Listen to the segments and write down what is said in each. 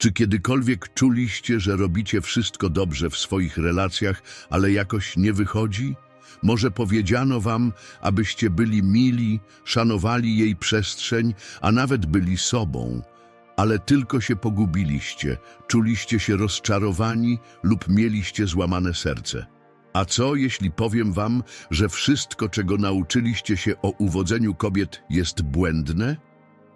Czy kiedykolwiek czuliście, że robicie wszystko dobrze w swoich relacjach, ale jakoś nie wychodzi? Może powiedziano wam, abyście byli mili, szanowali jej przestrzeń, a nawet byli sobą, ale tylko się pogubiliście, czuliście się rozczarowani lub mieliście złamane serce. A co, jeśli powiem wam, że wszystko, czego nauczyliście się o uwodzeniu kobiet, jest błędne?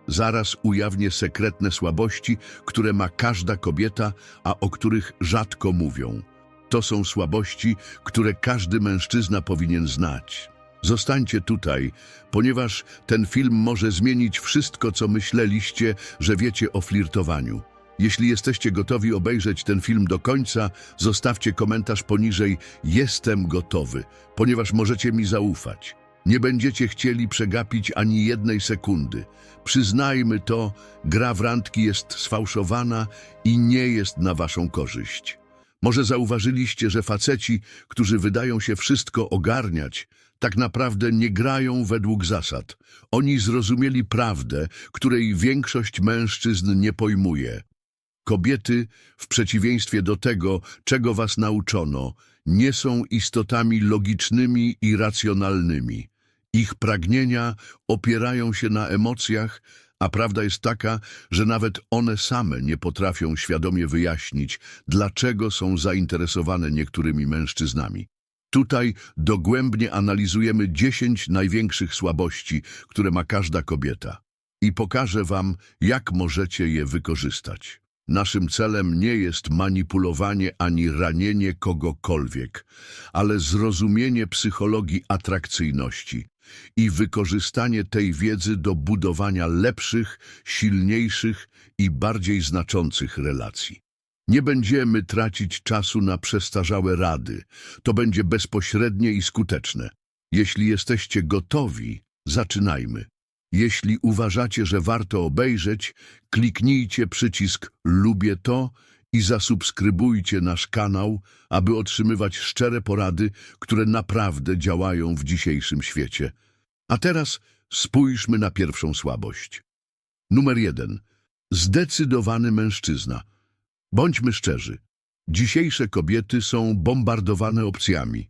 Zaraz ujawnię sekretne słabości, które ma każda kobieta, a o których rzadko mówią. To są słabości, które każdy mężczyzna powinien znać. Zostańcie tutaj, ponieważ ten film może zmienić wszystko, co myśleliście, że wiecie o flirtowaniu. Jeśli jesteście gotowi obejrzeć ten film do końca, zostawcie komentarz poniżej Jestem gotowy, ponieważ możecie mi zaufać. Nie będziecie chcieli przegapić ani jednej sekundy. Przyznajmy to, gra w randki jest sfałszowana i nie jest na waszą korzyść. Może zauważyliście, że faceci, którzy wydają się wszystko ogarniać, tak naprawdę nie grają według zasad. Oni zrozumieli prawdę, której większość mężczyzn nie pojmuje. Kobiety, w przeciwieństwie do tego, czego was nauczono, nie są istotami logicznymi i racjonalnymi. Ich pragnienia opierają się na emocjach, a prawda jest taka, że nawet one same nie potrafią świadomie wyjaśnić, dlaczego są zainteresowane niektórymi mężczyznami. Tutaj dogłębnie analizujemy 10 największych słabości, które ma każda kobieta. I pokażę wam, jak możecie je wykorzystać. Naszym celem nie jest manipulowanie ani ranienie kogokolwiek, ale zrozumienie psychologii atrakcyjności i wykorzystanie tej wiedzy do budowania lepszych, silniejszych i bardziej znaczących relacji. Nie będziemy tracić czasu na przestarzałe rady. To będzie bezpośrednie i skuteczne. Jeśli jesteście gotowi, zaczynajmy. Jeśli uważacie, że warto obejrzeć, kliknijcie przycisk Lubię to i zasubskrybujcie nasz kanał, aby otrzymywać szczere porady, które naprawdę działają w dzisiejszym świecie. A teraz spójrzmy na pierwszą słabość. Numer jeden. Zdecydowany mężczyzna. Bądźmy szczerzy. Dzisiejsze kobiety są bombardowane opcjami.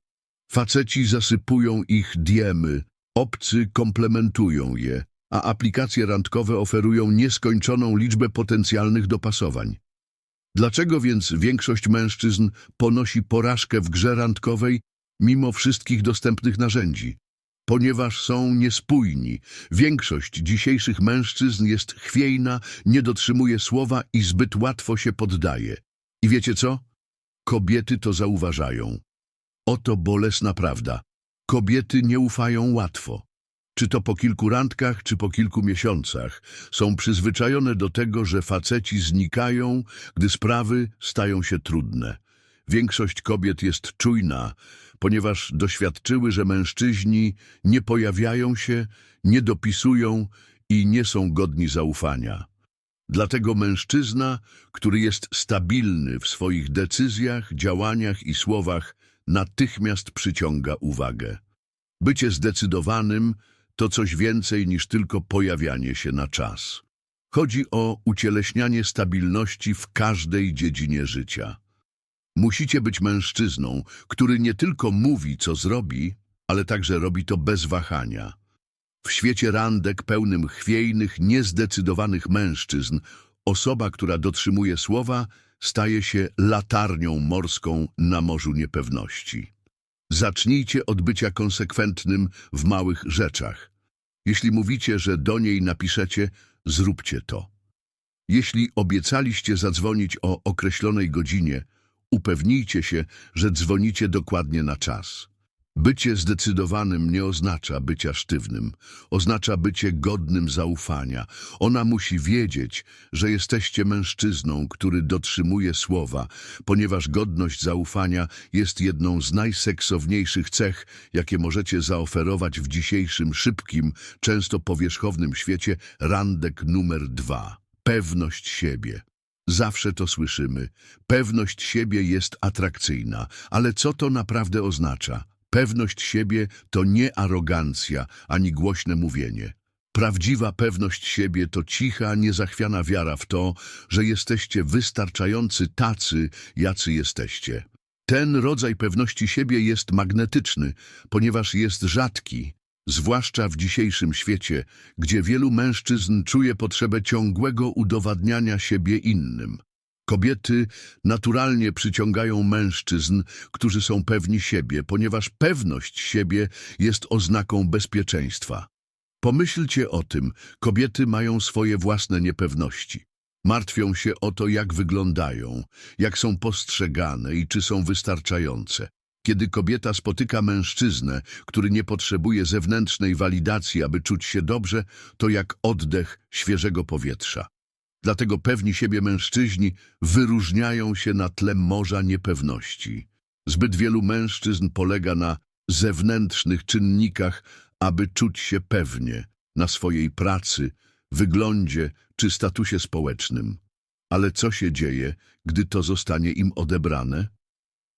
Faceci zasypują ich diemy, obcy komplementują je, a aplikacje randkowe oferują nieskończoną liczbę potencjalnych dopasowań. Dlaczego więc większość mężczyzn ponosi porażkę w grze randkowej mimo wszystkich dostępnych narzędzi? Ponieważ są niespójni. Większość dzisiejszych mężczyzn jest chwiejna, nie dotrzymuje słowa i zbyt łatwo się poddaje. I wiecie co? Kobiety to zauważają. Oto bolesna prawda. Kobiety nie ufają łatwo. Czy to po kilku randkach, czy po kilku miesiącach, są przyzwyczajone do tego, że faceci znikają, gdy sprawy stają się trudne. Większość kobiet jest czujna, ponieważ doświadczyły, że mężczyźni nie pojawiają się, nie dopisują i nie są godni zaufania. Dlatego mężczyzna, który jest stabilny w swoich decyzjach, działaniach i słowach, natychmiast przyciąga uwagę. Bycie zdecydowanym to coś więcej niż tylko pojawianie się na czas. Chodzi o ucieleśnianie stabilności w każdej dziedzinie życia. Musicie być mężczyzną, który nie tylko mówi, co zrobi, ale także robi to bez wahania. W świecie randek pełnym chwiejnych, niezdecydowanych mężczyzn, osoba, która dotrzymuje słowa, staje się latarnią morską na morzu niepewności. Zacznijcie od bycia konsekwentnym w małych rzeczach. Jeśli mówicie, że do niej napiszecie, zróbcie to. Jeśli obiecaliście zadzwonić o określonej godzinie, upewnijcie się, że dzwonicie dokładnie na czas. Bycie zdecydowanym nie oznacza bycia sztywnym, oznacza bycie godnym zaufania. Ona musi wiedzieć, że jesteście mężczyzną, który dotrzymuje słowa, ponieważ godność zaufania jest jedną z najseksowniejszych cech, jakie możecie zaoferować w dzisiejszym szybkim, często powierzchownym świecie randek numer dwa. Pewność siebie. Zawsze to słyszymy. Pewność siebie jest atrakcyjna, ale co to naprawdę oznacza? Pewność siebie to nie arogancja ani głośne mówienie. Prawdziwa pewność siebie to cicha, niezachwiana wiara w to, że jesteście wystarczający tacy, jacy jesteście. Ten rodzaj pewności siebie jest magnetyczny, ponieważ jest rzadki, zwłaszcza w dzisiejszym świecie, gdzie wielu mężczyzn czuje potrzebę ciągłego udowadniania siebie innym. Kobiety naturalnie przyciągają mężczyzn, którzy są pewni siebie, ponieważ pewność siebie jest oznaką bezpieczeństwa. Pomyślcie o tym, kobiety mają swoje własne niepewności. Martwią się o to, jak wyglądają, jak są postrzegane i czy są wystarczające. Kiedy kobieta spotyka mężczyznę, który nie potrzebuje zewnętrznej walidacji, aby czuć się dobrze, to jak oddech świeżego powietrza. Dlatego pewni siebie mężczyźni wyróżniają się na tle morza niepewności. Zbyt wielu mężczyzn polega na zewnętrznych czynnikach, aby czuć się pewnie na swojej pracy, wyglądzie czy statusie społecznym. Ale co się dzieje, gdy to zostanie im odebrane?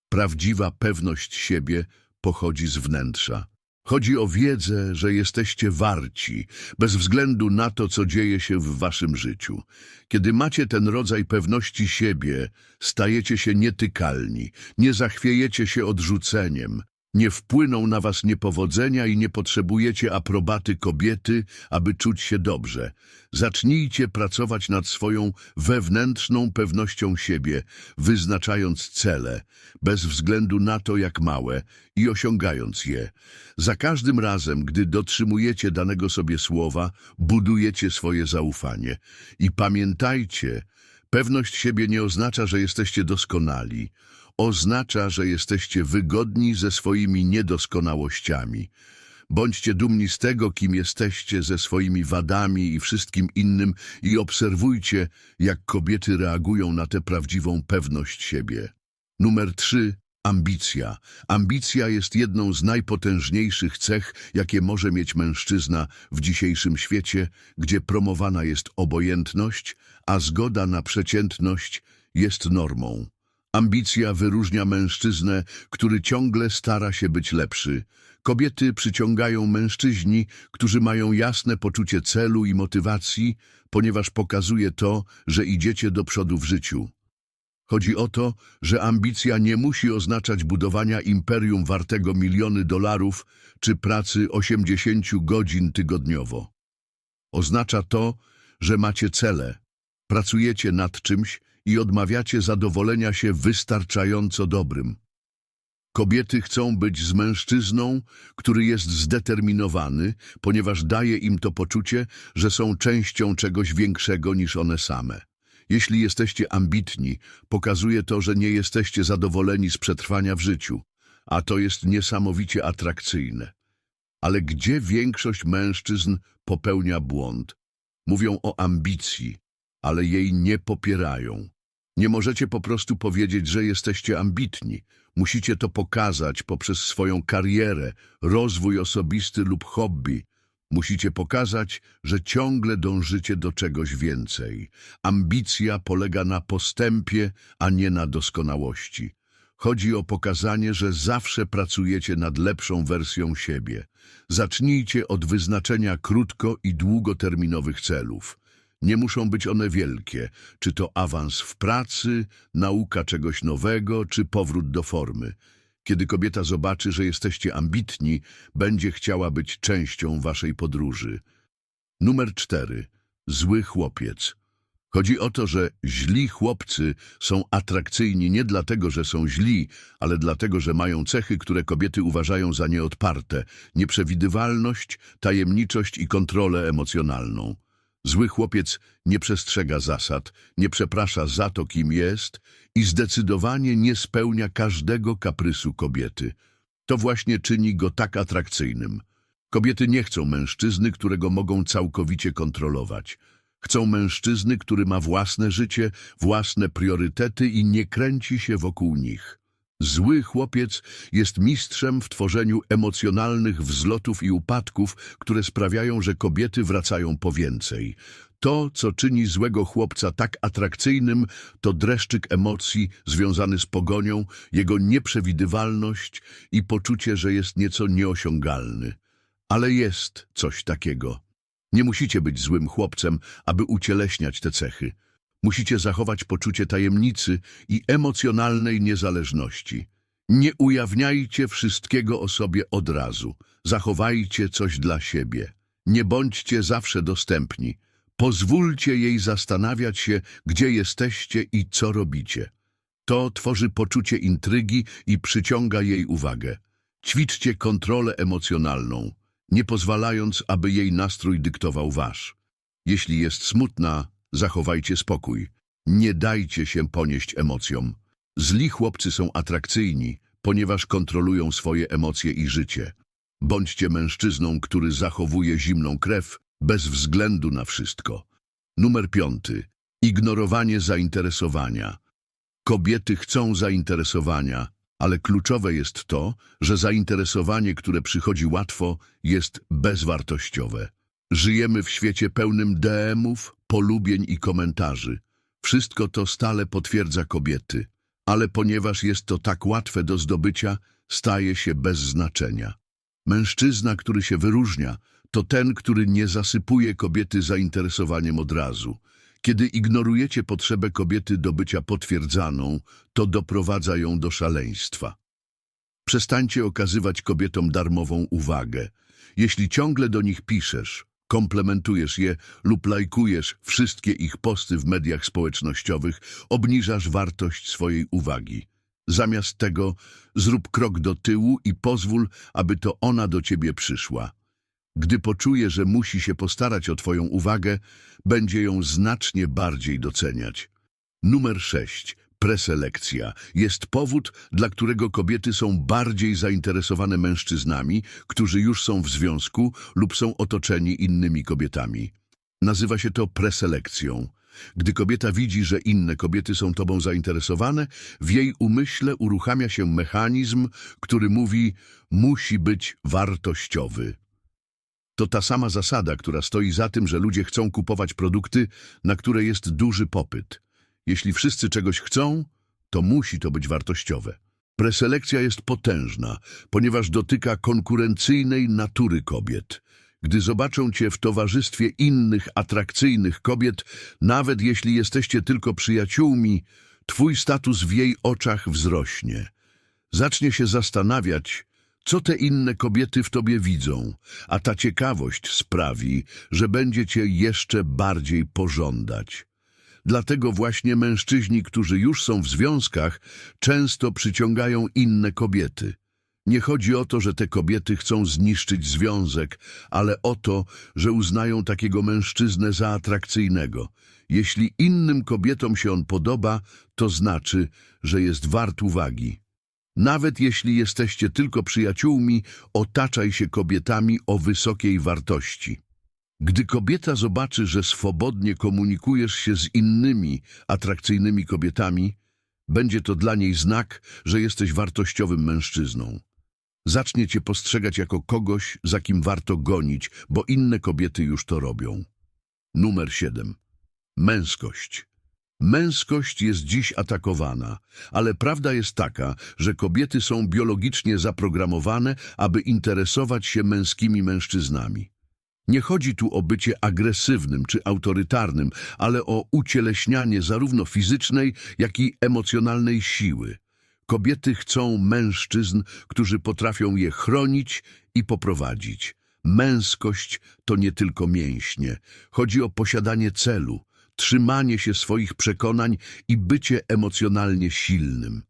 Prawdziwa pewność siebie pochodzi z wnętrza. Chodzi o wiedzę, że jesteście warci, bez względu na to, co dzieje się w waszym życiu. Kiedy macie ten rodzaj pewności siebie, stajecie się nietykalni, nie zachwiejecie się odrzuceniem, nie wpłyną na was niepowodzenia i nie potrzebujecie aprobaty kobiety, aby czuć się dobrze. Zacznijcie pracować nad swoją wewnętrzną pewnością siebie, wyznaczając cele, bez względu na to, jak małe, i osiągając je. Za każdym razem, gdy dotrzymujecie danego sobie słowa, budujecie swoje zaufanie. I pamiętajcie, pewność siebie nie oznacza, że jesteście doskonali. Oznacza, że jesteście wygodni ze swoimi niedoskonałościami. Bądźcie dumni z tego, kim jesteście, ze swoimi wadami i wszystkim innym i obserwujcie, jak kobiety reagują na tę prawdziwą pewność siebie. Numer 3. Ambicja. Ambicja jest jedną z najpotężniejszych cech, jakie może mieć mężczyzna w dzisiejszym świecie, gdzie promowana jest obojętność, a zgoda na przeciętność jest normą. Ambicja wyróżnia mężczyznę, który ciągle stara się być lepszy. Kobiety przyciągają mężczyźni, którzy mają jasne poczucie celu i motywacji, ponieważ pokazuje to, że idziecie do przodu w życiu. Chodzi o to, że ambicja nie musi oznaczać budowania imperium wartego miliony dolarów czy pracy 80 godzin tygodniowo. Oznacza to, że macie cele, pracujecie nad czymś i odmawiacie zadowolenia się wystarczająco dobrym. Kobiety chcą być z mężczyzną, który jest zdeterminowany, ponieważ daje im to poczucie, że są częścią czegoś większego niż one same. Jeśli jesteście ambitni, pokazuje to, że nie jesteście zadowoleni z przetrwania w życiu, a to jest niesamowicie atrakcyjne. Ale gdzie większość mężczyzn popełnia błąd? Mówią o ambicji, ale jej nie popierają. Nie możecie po prostu powiedzieć, że jesteście ambitni. Musicie to pokazać poprzez swoją karierę, rozwój osobisty lub hobby. Musicie pokazać, że ciągle dążycie do czegoś więcej. Ambicja polega na postępie, a nie na doskonałości. Chodzi o pokazanie, że zawsze pracujecie nad lepszą wersją siebie. Zacznijcie od wyznaczenia krótko- i długoterminowych celów. Nie muszą być one wielkie, czy to awans w pracy, nauka czegoś nowego, czy powrót do formy. Kiedy kobieta zobaczy, że jesteście ambitni, będzie chciała być częścią waszej podróży. Numer cztery. Zły chłopiec. Chodzi o to, że źli chłopcy są atrakcyjni nie dlatego, że są źli, ale dlatego, że mają cechy, które kobiety uważają za nieodparte, nieprzewidywalność, tajemniczość i kontrolę emocjonalną. Zły chłopiec nie przestrzega zasad, nie przeprasza za to, kim jest i zdecydowanie nie spełnia każdego kaprysu kobiety. To właśnie czyni go tak atrakcyjnym. Kobiety nie chcą mężczyzny, którego mogą całkowicie kontrolować. Chcą mężczyzny, który ma własne życie, własne priorytety i nie kręci się wokół nich. Zły chłopiec jest mistrzem w tworzeniu emocjonalnych wzlotów i upadków, które sprawiają, że kobiety wracają po więcej. To, co czyni złego chłopca tak atrakcyjnym, to dreszczyk emocji związany z pogonią, jego nieprzewidywalność i poczucie, że jest nieco nieosiągalny. Ale jest coś takiego. Nie musicie być złym chłopcem, aby ucieleśniać te cechy. Musicie zachować poczucie tajemnicy i emocjonalnej niezależności. Nie ujawniajcie wszystkiego o sobie od razu. Zachowajcie coś dla siebie. Nie bądźcie zawsze dostępni. Pozwólcie jej zastanawiać się, gdzie jesteście i co robicie. To tworzy poczucie intrygi i przyciąga jej uwagę. Ćwiczcie kontrolę emocjonalną, nie pozwalając, aby jej nastrój dyktował wasz. Jeśli jest smutna, zachowajcie spokój. Nie dajcie się ponieść emocjom. Zli chłopcy są atrakcyjni, ponieważ kontrolują swoje emocje i życie. Bądźcie mężczyzną, który zachowuje zimną krew bez względu na wszystko. Numer piąty. Ignorowanie zainteresowania. Kobiety chcą zainteresowania, ale kluczowe jest to, że zainteresowanie, które przychodzi łatwo, jest bezwartościowe. Żyjemy w świecie pełnym DM-ów, polubień i komentarzy. Wszystko to stale potwierdza kobiety, ale ponieważ jest to tak łatwe do zdobycia, staje się bez znaczenia. Mężczyzna, który się wyróżnia, to ten, który nie zasypuje kobiety zainteresowaniem od razu. Kiedy ignorujecie potrzebę kobiety do bycia potwierdzaną, to doprowadza ją do szaleństwa. Przestańcie okazywać kobietom darmową uwagę. Jeśli ciągle do nich piszesz, komplementujesz je lub lajkujesz wszystkie ich posty w mediach społecznościowych, obniżasz wartość swojej uwagi. Zamiast tego zrób krok do tyłu i pozwól, aby to ona do ciebie przyszła. Gdy poczuje, że musi się postarać o twoją uwagę, będzie ją znacznie bardziej doceniać. Numer 6. Preselekcja jest powód, dla którego kobiety są bardziej zainteresowane mężczyznami, którzy już są w związku lub są otoczeni innymi kobietami. Nazywa się to preselekcją. Gdy kobieta widzi, że inne kobiety są tobą zainteresowane, w jej umyśle uruchamia się mechanizm, który mówi musi być wartościowy. To ta sama zasada, która stoi za tym, że ludzie chcą kupować produkty, na które jest duży popyt. Jeśli wszyscy czegoś chcą, to musi to być wartościowe. Preselekcja jest potężna, ponieważ dotyka konkurencyjnej natury kobiet. Gdy zobaczą cię w towarzystwie innych atrakcyjnych kobiet, nawet jeśli jesteście tylko przyjaciółmi, twój status w jej oczach wzrośnie. Zacznie się zastanawiać, co te inne kobiety w tobie widzą, a ta ciekawość sprawi, że będzie cię jeszcze bardziej pożądać. Dlatego właśnie mężczyźni, którzy już są w związkach, często przyciągają inne kobiety. Nie chodzi o to, że te kobiety chcą zniszczyć związek, ale o to, że uznają takiego mężczyznę za atrakcyjnego. Jeśli innym kobietom się on podoba, to znaczy, że jest wart uwagi. Nawet jeśli jesteście tylko przyjaciółmi, otaczaj się kobietami o wysokiej wartości. Gdy kobieta zobaczy, że swobodnie komunikujesz się z innymi atrakcyjnymi kobietami, będzie to dla niej znak, że jesteś wartościowym mężczyzną. Zacznie cię postrzegać jako kogoś, za kim warto gonić, bo inne kobiety już to robią. Numer 7. Męskość. Męskość jest dziś atakowana, ale prawda jest taka, że kobiety są biologicznie zaprogramowane, aby interesować się męskimi mężczyznami. Nie chodzi tu o bycie agresywnym czy autorytarnym, ale o ucieleśnianie zarówno fizycznej, jak i emocjonalnej siły. Kobiety chcą mężczyzn, którzy potrafią je chronić i poprowadzić. Męskość to nie tylko mięśnie. Chodzi o posiadanie celu, trzymanie się swoich przekonań i bycie emocjonalnie silnym.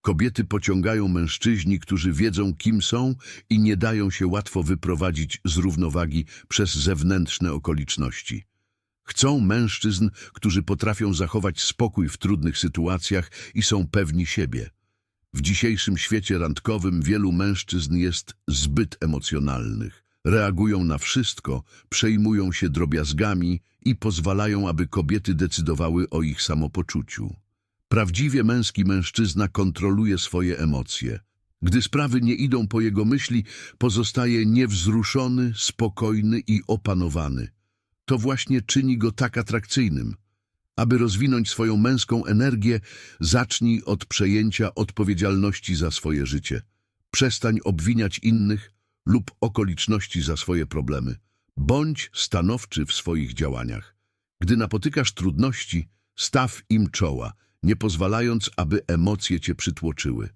Kobiety pociągają mężczyźni, którzy wiedzą, kim są i nie dają się łatwo wyprowadzić z równowagi przez zewnętrzne okoliczności. Chcą mężczyzn, którzy potrafią zachować spokój w trudnych sytuacjach i są pewni siebie. W dzisiejszym świecie randkowym wielu mężczyzn jest zbyt emocjonalnych. Reagują na wszystko, przejmują się drobiazgami i pozwalają, aby kobiety decydowały o ich samopoczuciu. Prawdziwie męski mężczyzna kontroluje swoje emocje. Gdy sprawy nie idą po jego myśli, pozostaje niewzruszony, spokojny i opanowany. To właśnie czyni go tak atrakcyjnym. Aby rozwinąć swoją męską energię, zacznij od przejęcia odpowiedzialności za swoje życie. Przestań obwiniać innych lub okoliczności za swoje problemy. Bądź stanowczy w swoich działaniach. Gdy napotykasz trudności, staw im czoła, nie pozwalając, aby emocje cię przytłoczyły.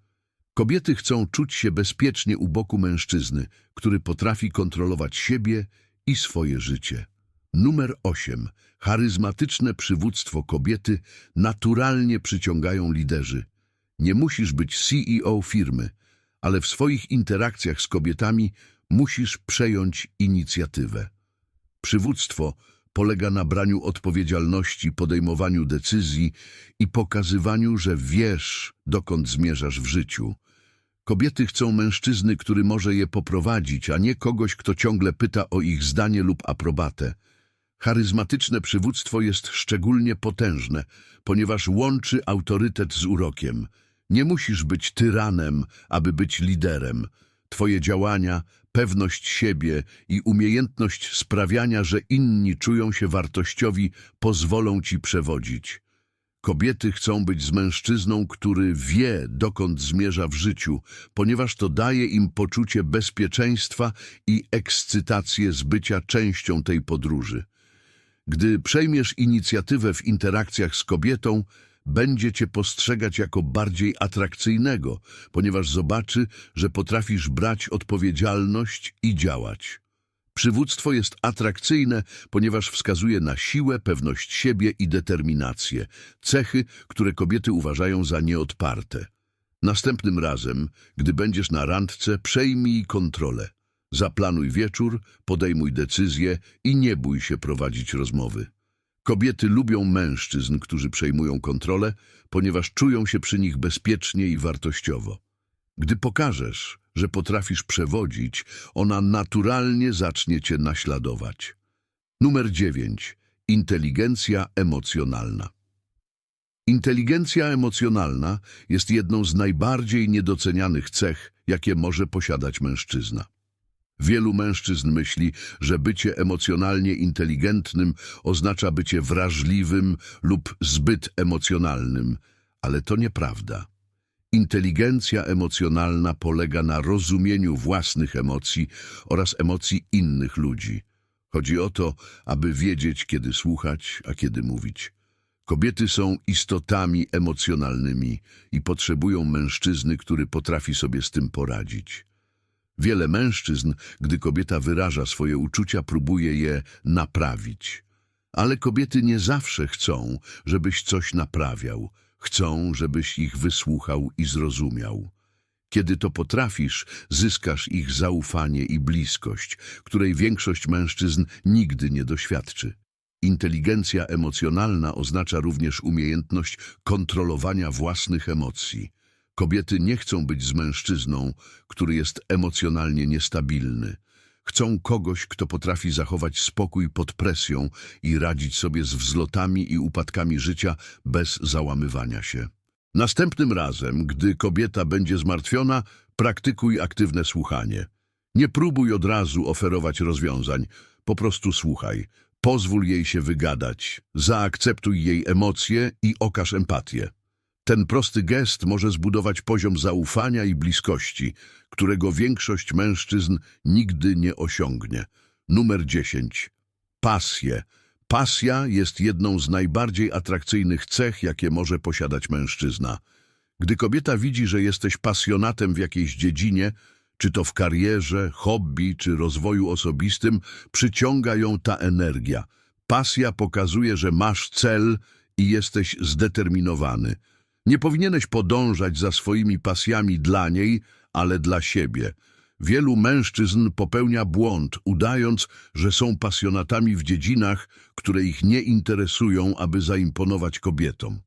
Kobiety chcą czuć się bezpiecznie u boku mężczyzny, który potrafi kontrolować siebie i swoje życie. Numer 8. Charyzmatyczne przywództwo kobiety naturalnie przyciągają liderzy. Nie musisz być CEO firmy, ale w swoich interakcjach z kobietami musisz przejąć inicjatywę. Przywództwo polega na braniu odpowiedzialności, podejmowaniu decyzji i pokazywaniu, że wiesz, dokąd zmierzasz w życiu. Kobiety chcą mężczyzny, który może je poprowadzić, a nie kogoś, kto ciągle pyta o ich zdanie lub aprobatę. Charyzmatyczne przywództwo jest szczególnie potężne, ponieważ łączy autorytet z urokiem. Nie musisz być tyranem, aby być liderem. Twoje działania, pewność siebie i umiejętność sprawiania, że inni czują się wartościowi, pozwolą ci przewodzić. Kobiety chcą być z mężczyzną, który wie, dokąd zmierza w życiu, ponieważ to daje im poczucie bezpieczeństwa i ekscytację z bycia częścią tej podróży. Gdy przejmiesz inicjatywę w interakcjach z kobietą, będzie cię postrzegać jako bardziej atrakcyjnego, ponieważ zobaczy, że potrafisz brać odpowiedzialność i działać. Przywództwo jest atrakcyjne, ponieważ wskazuje na siłę, pewność siebie i determinację, cechy, które kobiety uważają za nieodparte. Następnym razem, gdy będziesz na randce, przejmij kontrolę. Zaplanuj wieczór, podejmuj decyzje i nie bój się prowadzić rozmowy. Kobiety lubią mężczyzn, którzy przejmują kontrolę, ponieważ czują się przy nich bezpiecznie i wartościowo. Gdy pokażesz, że potrafisz przewodzić, ona naturalnie zacznie cię naśladować. Numer 9. Inteligencja emocjonalna. Inteligencja emocjonalna jest jedną z najbardziej niedocenianych cech, jakie może posiadać mężczyzna. Wielu mężczyzn myśli, że bycie emocjonalnie inteligentnym oznacza bycie wrażliwym lub zbyt emocjonalnym, ale to nieprawda. Inteligencja emocjonalna polega na rozumieniu własnych emocji oraz emocji innych ludzi. Chodzi o to, aby wiedzieć, kiedy słuchać, a kiedy mówić. Kobiety są istotami emocjonalnymi i potrzebują mężczyzny, który potrafi sobie z tym poradzić. Wiele mężczyzn, gdy kobieta wyraża swoje uczucia, próbuje je naprawić. Ale kobiety nie zawsze chcą, żebyś coś naprawiał. Chcą, żebyś ich wysłuchał i zrozumiał. Kiedy to potrafisz, zyskasz ich zaufanie i bliskość, której większość mężczyzn nigdy nie doświadczy. Inteligencja emocjonalna oznacza również umiejętność kontrolowania własnych emocji. Kobiety nie chcą być z mężczyzną, który jest emocjonalnie niestabilny. Chcą kogoś, kto potrafi zachować spokój pod presją i radzić sobie z wzlotami i upadkami życia bez załamywania się. Następnym razem, gdy kobieta będzie zmartwiona, praktykuj aktywne słuchanie. Nie próbuj od razu oferować rozwiązań, po prostu słuchaj. Pozwól jej się wygadać, zaakceptuj jej emocje i okaż empatię. Ten prosty gest może zbudować poziom zaufania i bliskości, którego większość mężczyzn nigdy nie osiągnie. Numer 10. Pasję. Pasja jest jedną z najbardziej atrakcyjnych cech, jakie może posiadać mężczyzna. Gdy kobieta widzi, że jesteś pasjonatem w jakiejś dziedzinie, czy to w karierze, hobby, czy rozwoju osobistym, przyciąga ją ta energia. Pasja pokazuje, że masz cel i jesteś zdeterminowany. Nie powinieneś podążać za swoimi pasjami dla niej, ale dla siebie. Wielu mężczyzn popełnia błąd, udając, że są pasjonatami w dziedzinach, które ich nie interesują, aby zaimponować kobietom.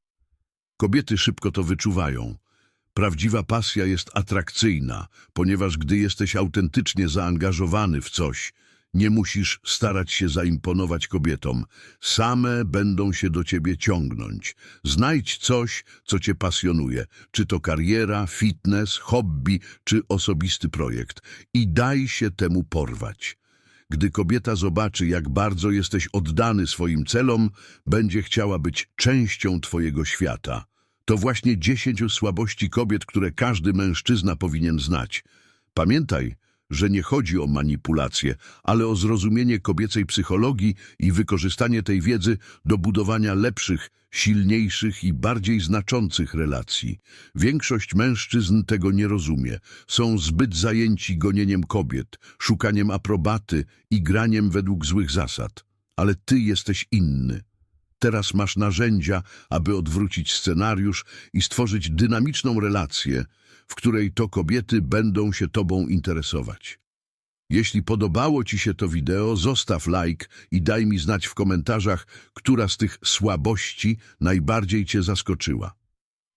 Kobiety szybko to wyczuwają. Prawdziwa pasja jest atrakcyjna, ponieważ gdy jesteś autentycznie zaangażowany w coś, nie musisz starać się zaimponować kobietom. Same będą się do ciebie ciągnąć. Znajdź coś, co cię pasjonuje, czy to kariera, fitness, hobby, czy osobisty projekt i daj się temu porwać. Gdy kobieta zobaczy, jak bardzo jesteś oddany swoim celom, będzie chciała być częścią twojego świata. To właśnie dziesięć słabości kobiet, które każdy mężczyzna powinien znać. Pamiętaj, że nie chodzi o manipulację, ale o zrozumienie kobiecej psychologii i wykorzystanie tej wiedzy do budowania lepszych, silniejszych i bardziej znaczących relacji. Większość mężczyzn tego nie rozumie. Są zbyt zajęci gonieniem kobiet, szukaniem aprobaty i graniem według złych zasad. Ale ty jesteś inny. Teraz masz narzędzia, aby odwrócić scenariusz i stworzyć dynamiczną relację, w której to kobiety będą się tobą interesować. Jeśli podobało ci się to wideo, zostaw like i daj mi znać w komentarzach, która z tych słabości najbardziej cię zaskoczyła.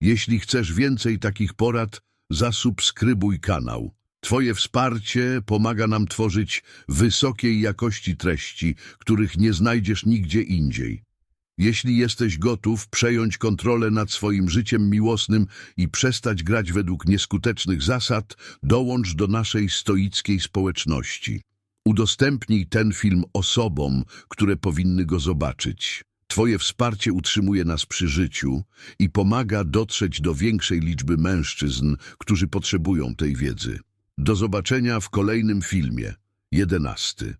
Jeśli chcesz więcej takich porad, zasubskrybuj kanał. Twoje wsparcie pomaga nam tworzyć wysokiej jakości treści, których nie znajdziesz nigdzie indziej. Jeśli jesteś gotów przejąć kontrolę nad swoim życiem miłosnym i przestać grać według nieskutecznych zasad, dołącz do naszej stoickiej społeczności. Udostępnij ten film osobom, które powinny go zobaczyć. Twoje wsparcie utrzymuje nas przy życiu i pomaga dotrzeć do większej liczby mężczyzn, którzy potrzebują tej wiedzy. Do zobaczenia w kolejnym filmie. 11.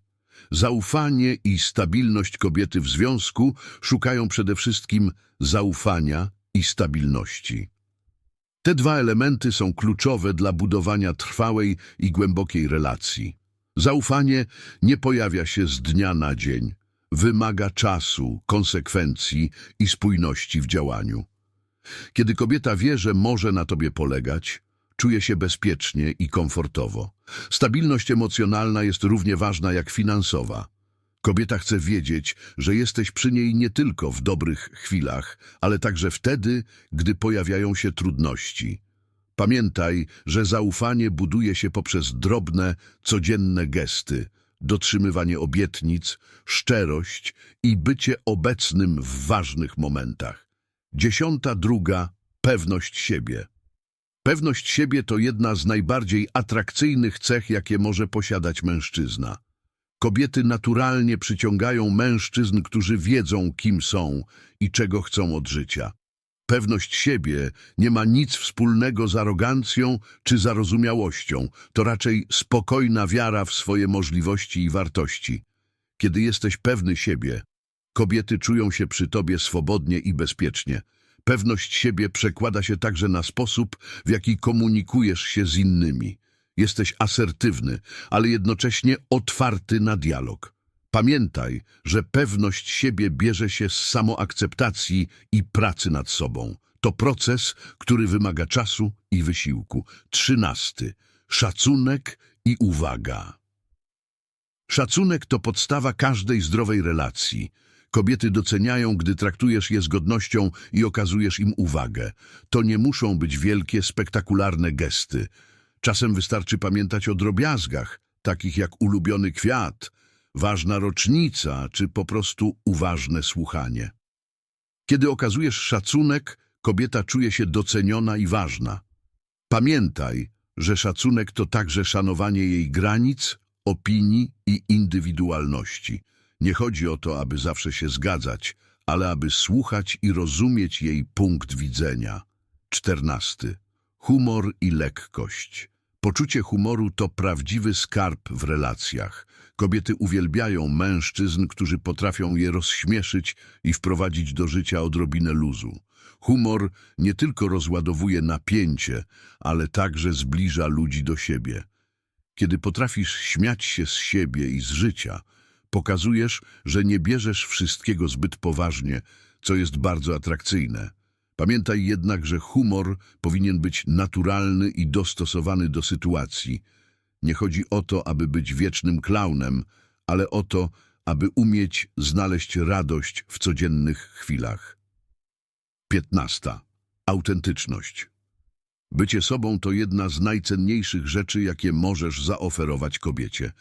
Zaufanie i stabilność kobiety w związku szukają przede wszystkim zaufania i stabilności. Te dwa elementy są kluczowe dla budowania trwałej i głębokiej relacji. Zaufanie nie pojawia się z dnia na dzień. Wymaga czasu, konsekwencji i spójności w działaniu. Kiedy kobieta wie, że może na tobie polegać, czuje się bezpiecznie i komfortowo. Stabilność emocjonalna jest równie ważna jak finansowa. Kobieta chce wiedzieć, że jesteś przy niej nie tylko w dobrych chwilach, ale także wtedy, gdy pojawiają się trudności. Pamiętaj, że zaufanie buduje się poprzez drobne, codzienne gesty, dotrzymywanie obietnic, szczerość i bycie obecnym w ważnych momentach. Dziesiąta druga – pewność siebie. Pewność siebie to jedna z najbardziej atrakcyjnych cech, jakie może posiadać mężczyzna. Kobiety naturalnie przyciągają mężczyzn, którzy wiedzą, kim są i czego chcą od życia. Pewność siebie nie ma nic wspólnego z arogancją czy zarozumiałością. To raczej spokojna wiara w swoje możliwości i wartości. Kiedy jesteś pewny siebie, kobiety czują się przy tobie swobodnie i bezpiecznie. Pewność siebie przekłada się także na sposób, w jaki komunikujesz się z innymi. Jesteś asertywny, ale jednocześnie otwarty na dialog. Pamiętaj, że pewność siebie bierze się z samoakceptacji i pracy nad sobą. To proces, który wymaga czasu i wysiłku. Trzynasty. Szacunek i uwaga. Szacunek to podstawa każdej zdrowej relacji. Kobiety doceniają, gdy traktujesz je z godnością i okazujesz im uwagę. To nie muszą być wielkie, spektakularne gesty. Czasem wystarczy pamiętać o drobiazgach, takich jak ulubiony kwiat, ważna rocznica czy po prostu uważne słuchanie. Kiedy okazujesz szacunek, kobieta czuje się doceniona i ważna. Pamiętaj, że szacunek to także szanowanie jej granic, opinii i indywidualności. Nie chodzi o to, aby zawsze się zgadzać, ale aby słuchać i rozumieć jej punkt widzenia. 14. Humor i lekkość. Poczucie humoru to prawdziwy skarb w relacjach. Kobiety uwielbiają mężczyzn, którzy potrafią je rozśmieszyć i wprowadzić do życia odrobinę luzu. Humor nie tylko rozładowuje napięcie, ale także zbliża ludzi do siebie. Kiedy potrafisz śmiać się z siebie i z życia, pokazujesz, że nie bierzesz wszystkiego zbyt poważnie, co jest bardzo atrakcyjne. Pamiętaj jednak, że humor powinien być naturalny i dostosowany do sytuacji. Nie chodzi o to, aby być wiecznym klaunem, ale o to, aby umieć znaleźć radość w codziennych chwilach. 15. Autentyczność. Bycie sobą to jedna z najcenniejszych rzeczy, jakie możesz zaoferować kobiecie.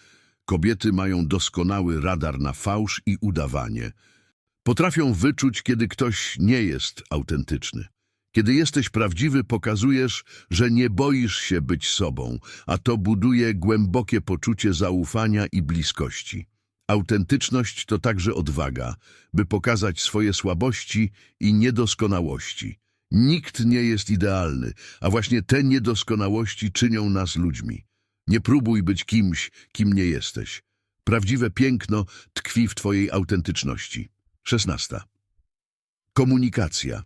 Kobiety mają doskonały radar na fałsz i udawanie. Potrafią wyczuć, kiedy ktoś nie jest autentyczny. Kiedy jesteś prawdziwy, pokazujesz, że nie boisz się być sobą, a to buduje głębokie poczucie zaufania i bliskości. Autentyczność to także odwaga, by pokazać swoje słabości i niedoskonałości. Nikt nie jest idealny, a właśnie te niedoskonałości czynią nas ludźmi. Nie próbuj być kimś, kim nie jesteś. Prawdziwe piękno tkwi w twojej autentyczności. 16. Komunikacja.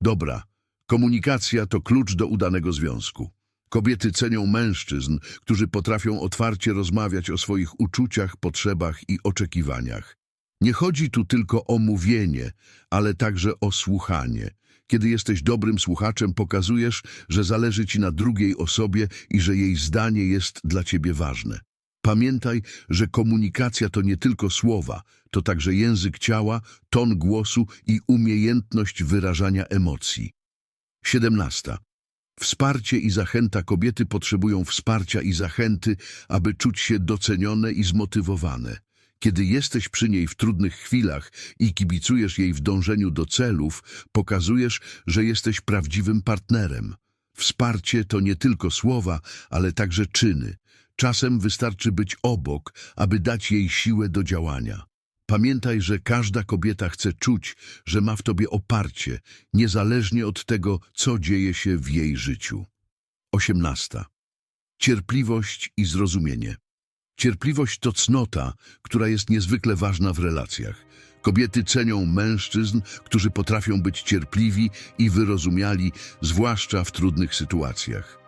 Dobra, komunikacja to klucz do udanego związku. Kobiety cenią mężczyzn, którzy potrafią otwarcie rozmawiać o swoich uczuciach, potrzebach i oczekiwaniach. Nie chodzi tu tylko o mówienie, ale także o słuchanie. Kiedy jesteś dobrym słuchaczem, pokazujesz, że zależy ci na drugiej osobie i że jej zdanie jest dla ciebie ważne. Pamiętaj, że komunikacja to nie tylko słowa, to także język ciała, ton głosu i umiejętność wyrażania emocji. 17. Wsparcie i zachęta kobiety potrzebują wsparcia i zachęty, aby czuć się docenione i zmotywowane. Kiedy jesteś przy niej w trudnych chwilach i kibicujesz jej w dążeniu do celów, pokazujesz, że jesteś prawdziwym partnerem. Wsparcie to nie tylko słowa, ale także czyny. Czasem wystarczy być obok, aby dać jej siłę do działania. Pamiętaj, że każda kobieta chce czuć, że ma w tobie oparcie, niezależnie od tego, co dzieje się w jej życiu. 18. Cierpliwość i zrozumienie. Cierpliwość to cnota, która jest niezwykle ważna w relacjach. Kobiety cenią mężczyzn, którzy potrafią być cierpliwi i wyrozumiali, zwłaszcza w trudnych sytuacjach.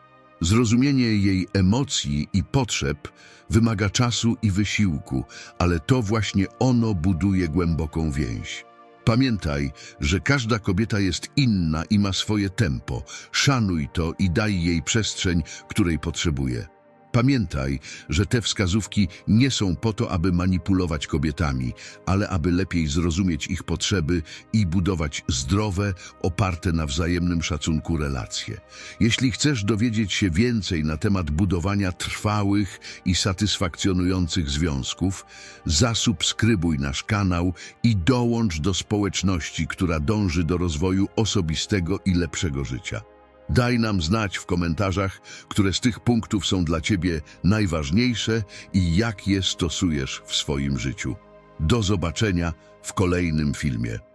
Zrozumienie jej emocji i potrzeb wymaga czasu i wysiłku, ale to właśnie ono buduje głęboką więź. Pamiętaj, że każda kobieta jest inna i ma swoje tempo. Szanuj to i daj jej przestrzeń, której potrzebuje. Pamiętaj, że te wskazówki nie są po to, aby manipulować kobietami, ale aby lepiej zrozumieć ich potrzeby i budować zdrowe, oparte na wzajemnym szacunku relacje. Jeśli chcesz dowiedzieć się więcej na temat budowania trwałych i satysfakcjonujących związków, zasubskrybuj nasz kanał i dołącz do społeczności, która dąży do rozwoju osobistego i lepszego życia. Daj nam znać w komentarzach, które z tych punktów są dla Ciebie najważniejsze i jak je stosujesz w swoim życiu. Do zobaczenia w kolejnym filmie.